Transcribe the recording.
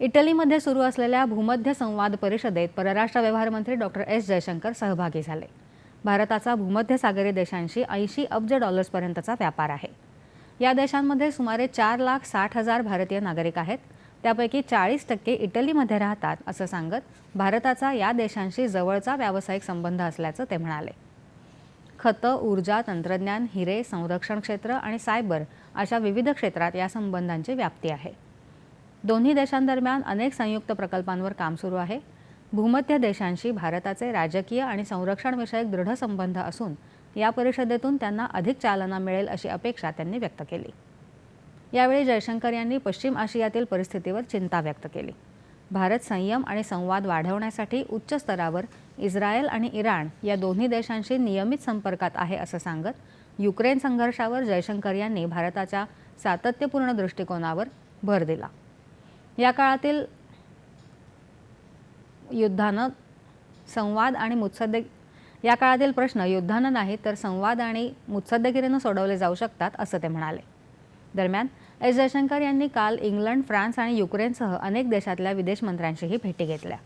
इटलीमध्ये सुरू असलेल्या भूमध्य संवाद परिषदेत परराष्ट्र व्यवहार मंत्री डॉक्टर एस. जयशंकर सहभागी झाले. भारताचा भूमध्य सागरी देशांशी ऐंशी अब्ज डॉलर्सपर्यंतचा व्यापार आहे. या देशांमध्ये सुमारे चार लाख साठ हजार भारतीय नागरिक आहेत. त्यापैकी चाळीस टक्के इटलीमध्ये राहतात असं सांगत भारताचा या देशांशी जवळचा व्यावसायिक संबंध असल्याचं ते म्हणाले. खतं ऊर्जा तंत्रज्ञान हिरे संरक्षण क्षेत्र आणि सायबर अशा विविध क्षेत्रात या संबंधांची व्याप्ती आहे. दोन्ही देशांदरम्यान अनेक संयुक्त प्रकल्पांवर काम सुरू आहे. भूमध्य देशांशी भारताचे राजकीय आणि संरक्षणविषयक दृढ संबंध असून या परिषदेतून त्यांना अधिक चालना मिळेल अशी अपेक्षा त्यांनी व्यक्त केली. यावेळी जयशंकर यांनी पश्चिम आशियातील परिस्थितीवर चिंता व्यक्त केली. भारत संयम आणि संवाद वाढवण्यासाठी उच्च स्तरावर इस्रायल आणि इराण या दोन्ही देशांशी नियमित संपर्कात आहे असं सांगत युक्रेन संघर्षावर जयशंकर यांनी भारताच्या सातत्यपूर्ण दृष्टिकोनावर भर दिला. या काळातील युद्धानं संवाद आणि मुत्सद्दे या काळातील प्रश्न युद्धानं नाही तर संवाद आणि मुत्सद्देगिरीनं सोडवले जाऊ शकतात असं ते म्हणाले. दरम्यान एस जयशंकर यांनी काल इंग्लंड फ्रान्स आणि युक्रेनसह अनेक देशातल्या विदेश मंत्र्यांशीही भेटी घेतल्या.